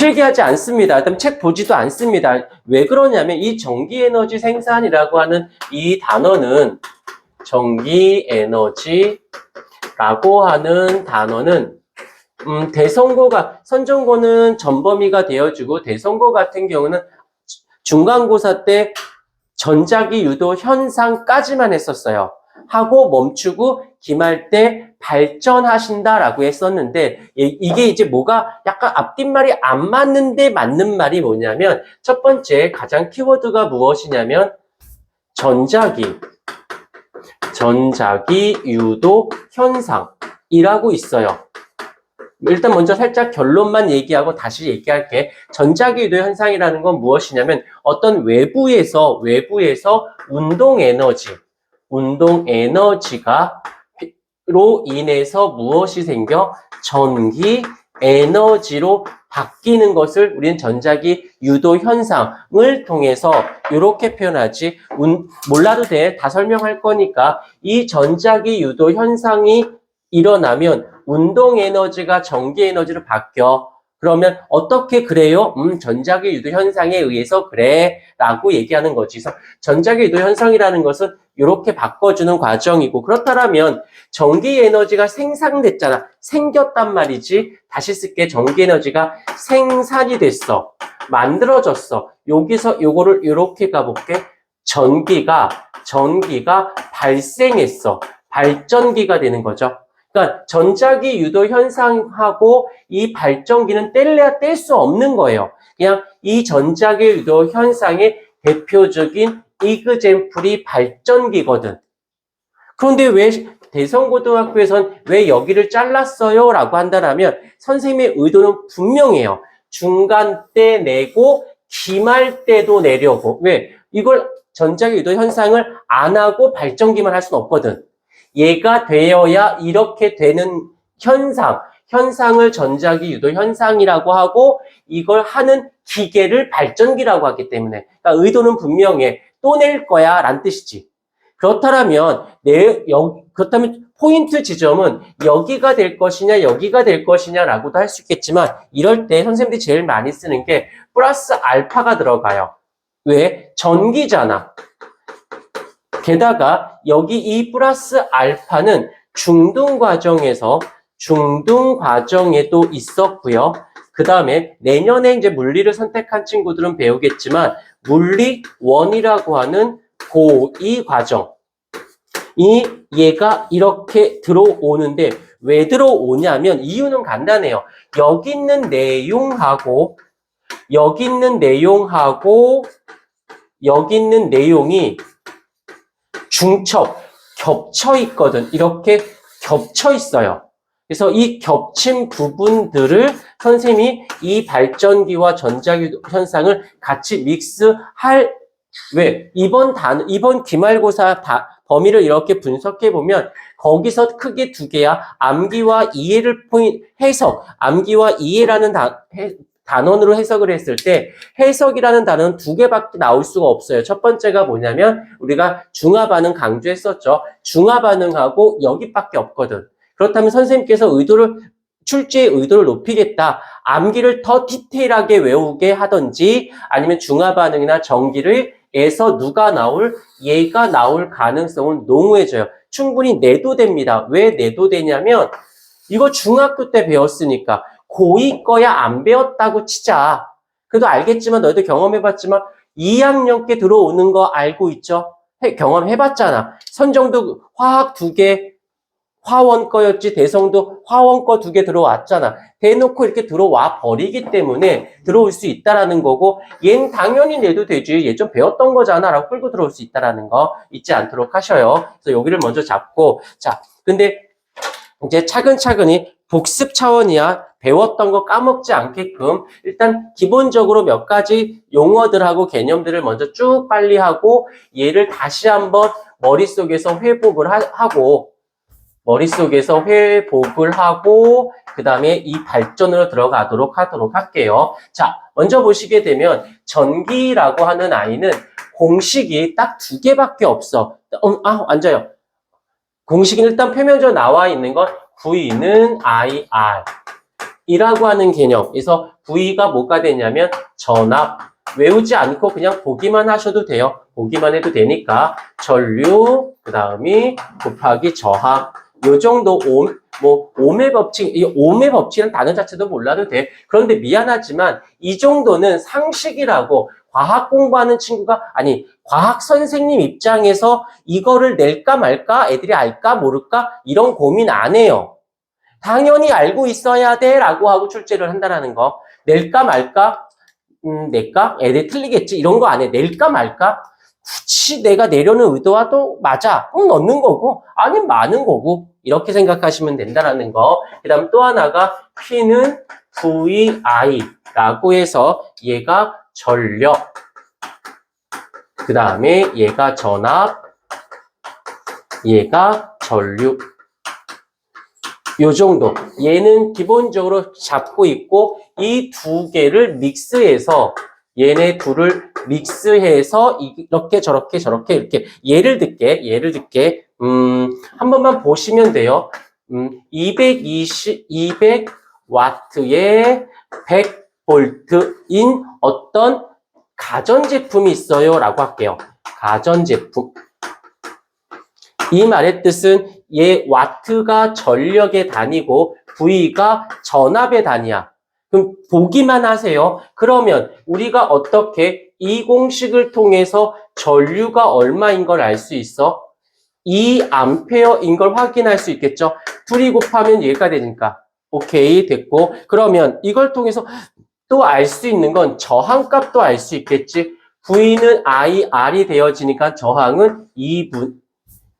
필기하지 않습니다. 그다음 책 보지도 않습니다. 왜 그러냐면 이 전기 에너지 생산이라고 하는 이 단어는 전기 에너지라고 하는 단어는 음, 대선고가 선정고는 전범위가 되어주고 대선고 같은 경우는 중간고사 때 전자기 유도 현상까지만 했었어요. 하고 멈추고 기말 때 발전하신다라고 했었는데 이- 이게 이제 뭐가 약간 앞뒷말이 안 맞는데 맞는 말이 뭐냐면 첫 번째 가장 키워드가 무엇이냐면 전자기 전자기 유도 현상이라고 있어요. 일단 먼저 살짝 결론만 얘기하고 다시 얘기할게. 전자기 유도 현상이라는 건 무엇이냐면 어떤 외부에서 외부에서 운동 에너지, 운동 에너지가 로 인해서 무엇이 생겨? 전기 에너지로 바뀌는 것을 우리는 전자기 유도 현상을 통해서 이렇게 표현하지. 운- 몰라도 돼. 다 설명할 거니까 이 전자기 유도 현상이 일어나면 운동 에너지가 전기 에너지로 바뀌어. 그러면 어떻게 그래요? 음, 전자기 유도 현상에 의해서 그래. 라고 얘기하는 거지. 그래서 전자기 유도 현상이라는 것은 이렇게 바꿔주는 과정이고, 그렇다면 전기 에너지가 생산됐잖아. 생겼단 말이지. 다시 쓸게. 전기 에너지가 생산이 됐어. 만들어졌어. 여기서 요거를 이렇게 가볼게. 전기가, 전기가 발생했어. 발전기가 되는 거죠. 그러니까 전자기 유도 현상하고 이 발전기는 뗄래야 뗄 수 없는 거예요. 그냥 이 전자기 유도 현상의 대표적인 이그젠플이 발전기거든. 그런데 왜 대성고등학교에선 왜 여기를 잘랐어요? 라고 한다면 선생님의 의도는 분명해요. 중간 때 내고 기말 때도 내려고. 왜? 이걸 전자기 유도 현상을 안 하고 발전기만 할 수는 없거든. 얘가 되어야 이렇게 되는 현상, 현상을 전자기 유도 현상이라고 하고 이걸 하는 기계를 발전기라고 하기 때문에 그러니까 의도는 분명해. 또 낼 거야 라는 뜻이지. 그렇다면 내 여, 그렇다면 포인트 지점은 여기가 될 것이냐 여기가 될 것이냐라고도 할 수 있겠지만 이럴 때 선생님들이 제일 많이 쓰는 게 플러스 알파가 들어가요. 왜? 전기잖아. 게다가 여기 이 플러스 알파는 중등 과정에서 중등 과정에도 있었고요. 그 다음에 내년에 이제 물리를 선택한 친구들은 배우겠지만 물리 원이라고 하는 고2 과정. 이 얘가 이렇게 들어오는데 왜 들어오냐면 이유는 간단해요. 여기 있는 내용하고 여기 있는 내용하고 여기 있는 내용이 중첩, 겹쳐 있거든. 이렇게 겹쳐 있어요. 그래서 이 겹친 부분들을 선생님이 이 발전기와 전자기 현상을 같이 믹스할 왜 이번 단 이번 기말고사 다, 범위를 이렇게 분석해 보면 거기서 크게 두 개야 암기와 이해를 포인 해석 암기와 이해라는 단, 해, 단원으로 해석을 했을 때 해석이라는 단어는 두 개밖에 나올 수가 없어요. 첫 번째가 뭐냐면 우리가 중화 반응 강조했었죠. 중화 반응하고 여기밖에 없거든. 그렇다면 선생님께서 의도를 출제의 의도를 높이겠다. 암기를 더 디테일하게 외우게 하든지 아니면 중화 반응이나 전기를 에서 누가 나올 얘가 나올 가능성은 농후해져요. 충분히 내도 됩니다. 왜 내도 되냐면 이거 중학교 때 배웠으니까 고2 거야 안 배웠다고 치자. 그래도 알겠지만 너희도 경험해봤지만 2학년 께 들어오는 거 알고 있죠? 해- 경험해봤잖아. 선정도 화학 두 개, 화원 거였지 대성도 화원 거 두 개 들어왔잖아. 대놓고 이렇게 들어와 버리기 때문에 들어올 수 있다라는 거고 얜 당연히 내도 되지. 얘 좀 배웠던 거잖아. 라고 끌고 들어올 수 있다라는 거 잊지 않도록 하셔요. 그래서 여기를 먼저 잡고 자, 근데 이제 차근차근히 복습 차원이야. 배웠던 거 까먹지 않게끔 일단 기본적으로 몇 가지 용어들하고 개념들을 먼저 쭉 빨리 하고 얘를 다시 한번 머릿속에서 회복을 하- 하고 머릿속에서 회복을 하고 그 다음에 이 발전으로 들어가도록 하도록 할게요. 자, 먼저 보시게 되면 전기라고 하는 아이는 공식이 딱 두 개밖에 없어. 어, 아, 앉아요. 공식은 일단 표면적으로 나와 있는 건 V는 IR. 이라고 하는 개념. 그래서 V가 뭐가 되냐면 전압. 외우지 않고 그냥 보기만 하셔도 돼요. 보기만 해도 되니까 전류 그 다음이 곱하기 저항. 요 정도 오, 뭐 오의 법칙, 이 오의 법칙은 단어 자체도 몰라도 돼. 그런데 미안하지만 이 정도는 상식이라고 과학 공부하는 친구가 아니 과학 선생님 입장에서 이거를 낼까 말까 애들이 알까 모를까 이런 고민 안 해요. 당연히 알고 있어야 돼 라고 하고 출제를 한다라는 거. 낼까 말까? 음, 낼까? 애들 틀리겠지. 이런 거 안 해. 낼까 말까? 굳이 내가 내려는 의도와 또 맞아. 응, 넣는 거고, 아니면 많은 거고. 이렇게 생각하시면 된다라는 거. 그 다음 또 하나가 P는 VI라고 해서 얘가 전력. 그 다음에 얘가 전압. 얘가 전류. 요 정도. 얘는 기본적으로 잡고 있고 이 두 개를 믹스해서 얘네 둘을 믹스해서 이렇게 저렇게 저렇게 이렇게 예를 들게 예를 들게 음, 한 번만 보시면 돼요. 음, 220 200 와트의 100 볼트인 어떤 가전 제품이 있어요라고 할게요. 가전 제품. 이 말의 뜻은 얘 와트가 전력의 단위고 V가 전압의 단위야. 그럼 보기만 하세요. 그러면 우리가 어떻게 이 공식을 통해서 전류가 얼마인 걸 알 수 있어? 2 암페어인 걸 확인할 수 있겠죠? 둘이 곱하면 얘가 되니까. 오케이, 됐고. 그러면 이걸 통해서 또 알 수 있는 건 저항값도 알 수 있겠지? V는 IR이 되어지니까 저항은 2분,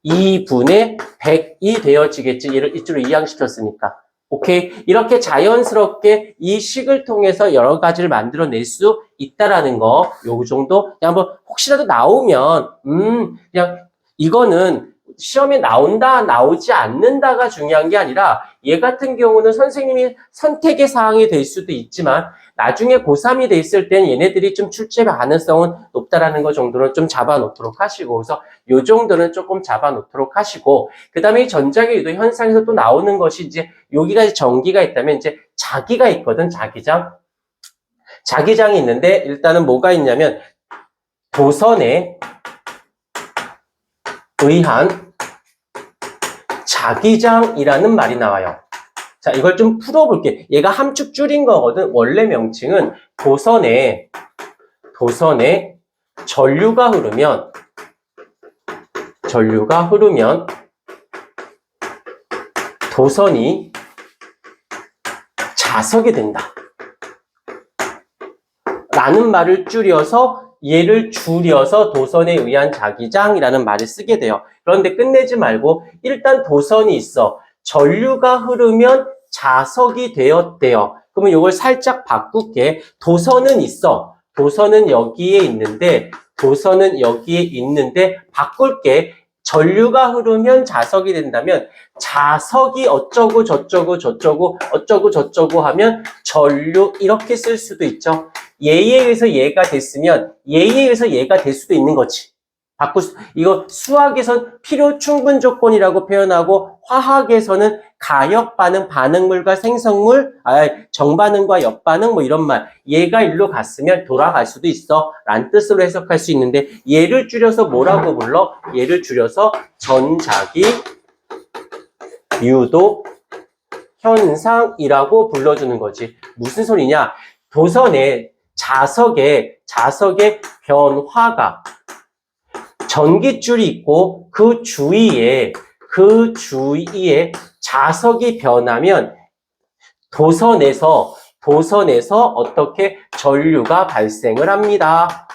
2분의 100이 되어지겠지. 얘를 이쪽으로 이항시켰으니까. 오케이. 이렇게 자연스럽게 이 식을 통해서 여러 가지를 만들어낼 수 있다라는 거. 요 정도. 그냥 한번 혹시라도 나오면, 음, 그냥 이거는 시험에 나온다, 나오지 않는다가 중요한 게 아니라 얘 같은 경우는 선생님이 선택의 사항이 될 수도 있지만 나중에 고3이 돼 있을 때는 얘네들이 좀 출제 가능성은 높다라는 거 정도는 좀 잡아놓도록 하시고 그래서 요 정도는 조금 잡아놓도록 하시고 그 다음에 이 전자기 유도 현상에서 또 나오는 것이 이제 여기가 전기가 있다면 이제 자기가 있거든 자기장. 자기장이 있는데 일단은 뭐가 있냐면 도선에 의한 자기장이라는 말이 나와요. 자, 이걸 좀 풀어볼게. 얘가 함축 줄인 거거든. 원래 명칭은 도선에, 도선에 전류가 흐르면, 전류가 흐르면, 도선이 자석이 된다. 라는 말을 줄여서 얘를 줄여서 도선에 의한 자기장이라는 말을 쓰게 돼요. 그런데 끝내지 말고 일단 도선이 있어. 전류가 흐르면 자석이 되었대요. 그러면 이걸 살짝 바꿀게. 도선은 있어. 도선은 여기에 있는데 도선은 여기에 있는데 바꿀게. 전류가 흐르면 자석이 된다면 자석이 어쩌고 저쩌고 저쩌고 어쩌고 저쩌고 하면 전류 이렇게 쓸 수도 있죠. 얘에 의해서 얘가 됐으면 얘에 의해서 얘가 될 수도 있는 거지. 바꿀 수, 이거 수학에선 필요 충분 조건이라고 표현하고 화학에서는 가역 반응, 반응물과 생성물, 아, 정반응과 역반응 뭐 이런 말. 얘가 일로 갔으면 돌아갈 수도 있어. 란 뜻으로 해석할 수 있는데 얘를 줄여서 뭐라고 불러? 얘를 줄여서 전자기 유도 현상이라고 불러주는 거지. 무슨 소리냐? 도선에 자석에 자석의 변화가 전기줄이 있고 그 주위에 그 주위에 자석이 변하면 도선에서 도선에서 어떻게 전류가 발생을 합니다.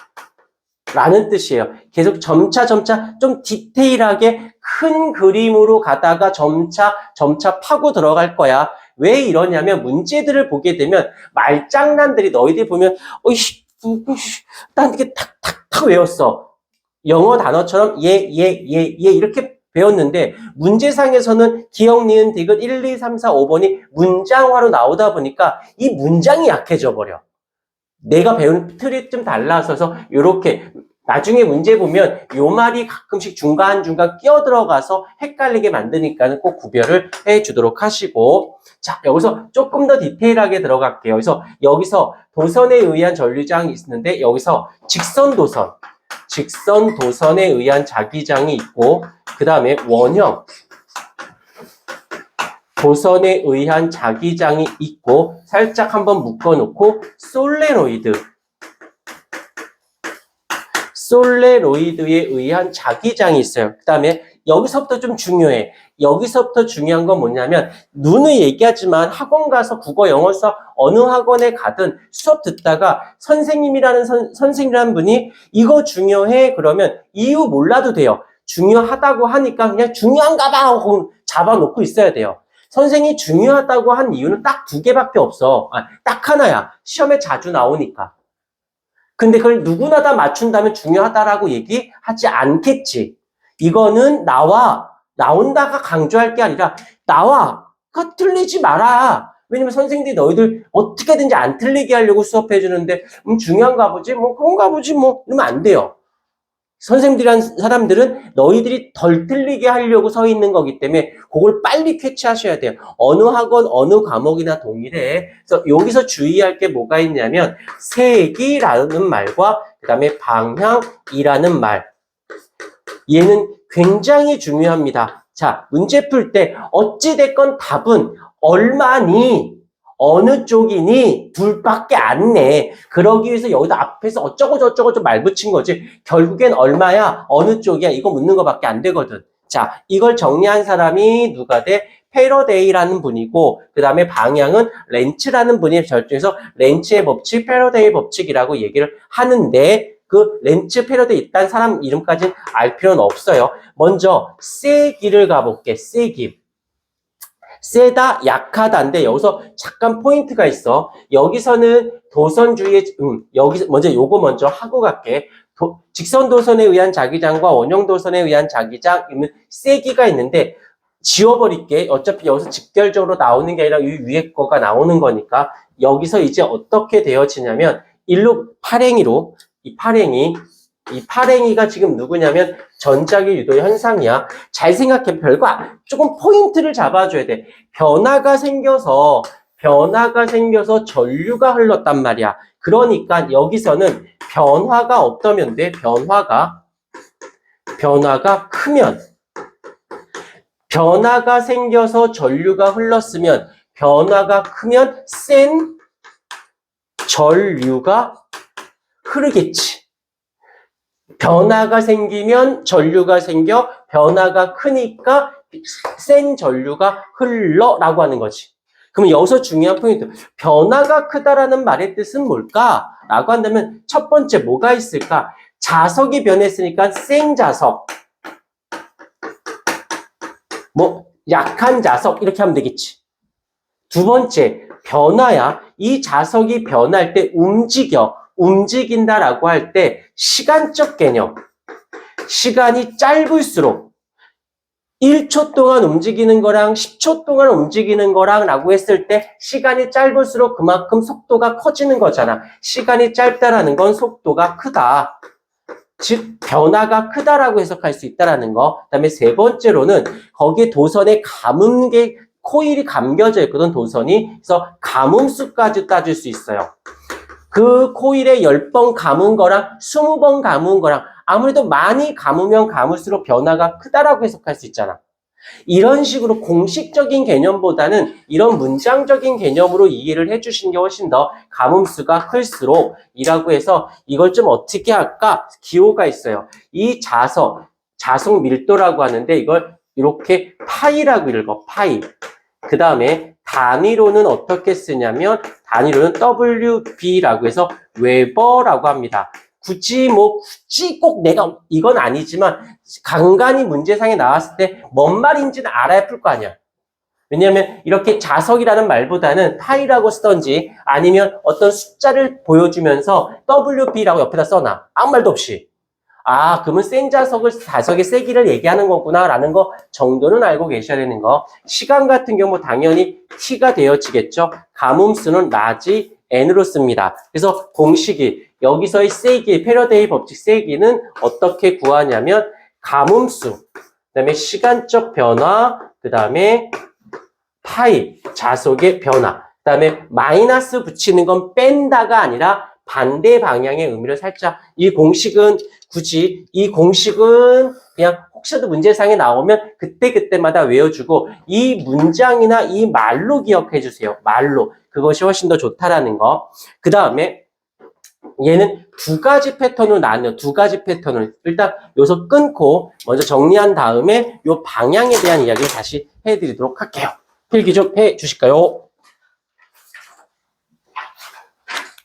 라는 뜻이에요. 계속 점차 점차 좀 디테일하게 큰 그림으로 가다가 점차 점차 파고 들어갈 거야. 왜 이러냐면 문제들을 보게 되면 말장난들이 너희들 보면 어이씨 난 이게 탁탁탁 외웠어. 영어 단어처럼 예, 예, 예, 예 이렇게 배웠는데 문제상에서는 기억, 니은, 디귿 1, 2, 3, 4, 5번이 문장화로 나오다 보니까 이 문장이 약해져 버려. 내가 배운 틀이 좀 달라서서 이렇게 나중에 문제 보면 요 말이 가끔씩 중간중간 끼어 들어가서 헷갈리게 만드니까는 꼭 구별을 해 주도록 하시고 자 여기서 조금 더 디테일하게 들어갈게요. 그래서 여기서 도선에 의한 전류장이 있는데 여기서 직선 도선 직선 도선에 의한 자기장이 있고 그 다음에 원형 도선에 의한 자기장이 있고 살짝 한번 묶어놓고 솔레노이드 솔레로이드에 의한 자기장이 있어요. 그 다음에 여기서부터 좀 중요해. 여기서부터 중요한 건 뭐냐면 눈을 얘기하지만 학원 가서 국어 영어 수업 어느 학원에 가든 수업 듣다가 선생님이라는 선, 선생님이라는 분이 이거 중요해 그러면 이유 몰라도 돼요. 중요하다고 하니까 그냥 중요한가 봐 하고 잡아놓고 있어야 돼요. 선생이 중요하다고 한 이유는 딱 두 개밖에 없어. 아, 딱 하나야. 시험에 자주 나오니까. 근데 그걸 누구나 다 맞춘다면 중요하다라고 얘기하지 않겠지. 이거는 나와, 나온다가 강조할 게 아니라 나와, 그 틀리지 마라. 왜냐면 선생님들이 너희들 어떻게든지 안 틀리게 하려고 수업해 주는데 음, 중요한가 보지? 뭐 그런가 보지 뭐 이러면 안 돼요. 선생님들이란 사람들은 너희들이 덜 틀리게 하려고 서 있는 거기 때문에 그걸 빨리 캐치하셔야 돼요. 어느 학원, 어느 과목이나 동일해. 그래서 여기서 주의할 게 뭐가 있냐면 색이라는 말과 그 다음에 방향이라는 말. 얘는 굉장히 중요합니다. 자, 문제 풀 때 어찌 됐건 답은 얼마니? 어느 쪽이니? 둘밖에 안 내. 그러기 위해서 여기다 앞에서 어쩌고 저쩌고 좀 말 붙인 거지. 결국엔 얼마야? 어느 쪽이야? 이거 묻는 거밖에 안 되거든. 자, 이걸 정리한 사람이 누가 돼? 패러데이라는 분이고, 그 다음에 방향은 렌츠라는 분이 결정해서 렌츠의 법칙, 패러데이 법칙이라고 얘기를 하는데, 그 렌츠 패러데이 있다는 사람 이름까지는 알 필요는 없어요. 먼저, 세기를 가볼게, 세기. 세다, 약하다인데 여기서 잠깐 포인트가 있어. 여기서는 도선주의, 음, 여기 먼저 요거 먼저 하고 갈게. 도- 직선 도선에 의한 자기장과 원형 도선에 의한 자기장, 이면 세기가 있는데 지워버릴게. 어차피 여기서 직결적으로 나오는 게 아니라 이 위에 거가 나오는 거니까 여기서 이제 어떻게 되어지냐면 일로 팔행이로 이 팔행이 이 팔행이가 지금 누구냐면 전자기 유도 현상이야. 잘 생각해. 별거 안- 조금 포인트를 잡아줘야 돼. 변화가 생겨서 변화가 생겨서 전류가 흘렀단 말이야. 그러니까 여기서는 변화가 어떠면 돼? 변화가 변화가 크면 변화가 생겨서 전류가 흘렀으면 변화가 크면 센 전류가 흐르겠지. 변화가 생기면 전류가 생겨 변화가 크니까 센 전류가 흘러라고 하는 거지. 그럼 여기서 중요한 포인트. 변화가 크다라는 말의 뜻은 뭘까? 라고 한다면 첫 번째 뭐가 있을까? 자석이 변했으니까 센 자석. 뭐 약한 자석 이렇게 하면 되겠지. 두 번째 변화야. 이 자석이 변할 때 움직여. 움직인다라고 할 때 시간적 개념. 시간이 짧을수록 1초 동안 움직이는 거랑 10초 동안 움직이는 거랑 라고 했을 때 시간이 짧을수록 그만큼 속도가 커지는 거잖아. 시간이 짧다라는 건 속도가 크다. 즉 변화가 크다라고 해석할 수 있다라는 거. 그다음에 세 번째로는 거기에 도선에 감음계 코일이 감겨져 있거든 도선이. 그래서 감음수까지 따질 수 있어요. 그 코일에 10번 감은 거랑 20번 감은 거랑 아무래도 많이 감으면 감을수록 변화가 크다라고 해석할 수 있잖아. 이런 식으로 공식적인 개념보다는 이런 문장적인 개념으로 이해를 해주신 게 훨씬 더 감음수가 클수록 이라고 해서 이걸 좀 어떻게 할까? 기호가 있어요. 이 자석, 자석 밀도라고 하는데 이걸 이렇게 파이라고 읽어, 파이. 그 다음에 단위로는 어떻게 쓰냐면 단위로는 WB라고 해서 웨버라고 합니다. 굳이 뭐 굳이 꼭 내가 이건 아니지만 간간히 문제상에 나왔을 때 뭔 말인지는 알아야 풀 거 아니야. 왜냐하면 이렇게 자석이라는 말보다는 파이라고 쓰던지 아니면 어떤 숫자를 보여주면서 WB라고 옆에다 써놔. 아무 말도 없이. 아, 그러면 센 자석을 자석의 세기를 얘기하는 거구나 라는 거 정도는 알고 계셔야 되는 거. 시간 같은 경우 당연히 t가 되어지겠죠. 가뭄수는 라지 n으로 씁니다. 그래서 공식이 여기서의 세기, 패러데이 법칙 세기는 어떻게 구하냐면 가뭄수, 그 다음에 시간적 변화, 그 다음에 파이, 자속의 변화, 그 다음에 마이너스 붙이는 건 뺀다가 아니라 반대 방향의 의미를 살짝 이 공식은 굳이 이 공식은 그냥 혹시라도 문제상에 나오면 그때그때마다 외워주고 이 문장이나 이 말로 기억해 주세요. 말로. 그것이 훨씬 더 좋다라는 거. 그 다음에 얘는 두 가지 패턴으로 나뉘어. 두 가지 패턴을. 일단 여기서 끊고 먼저 정리한 다음에 요 방향에 대한 이야기를 다시 해드리도록 할게요. 필기 좀 해 주실까요?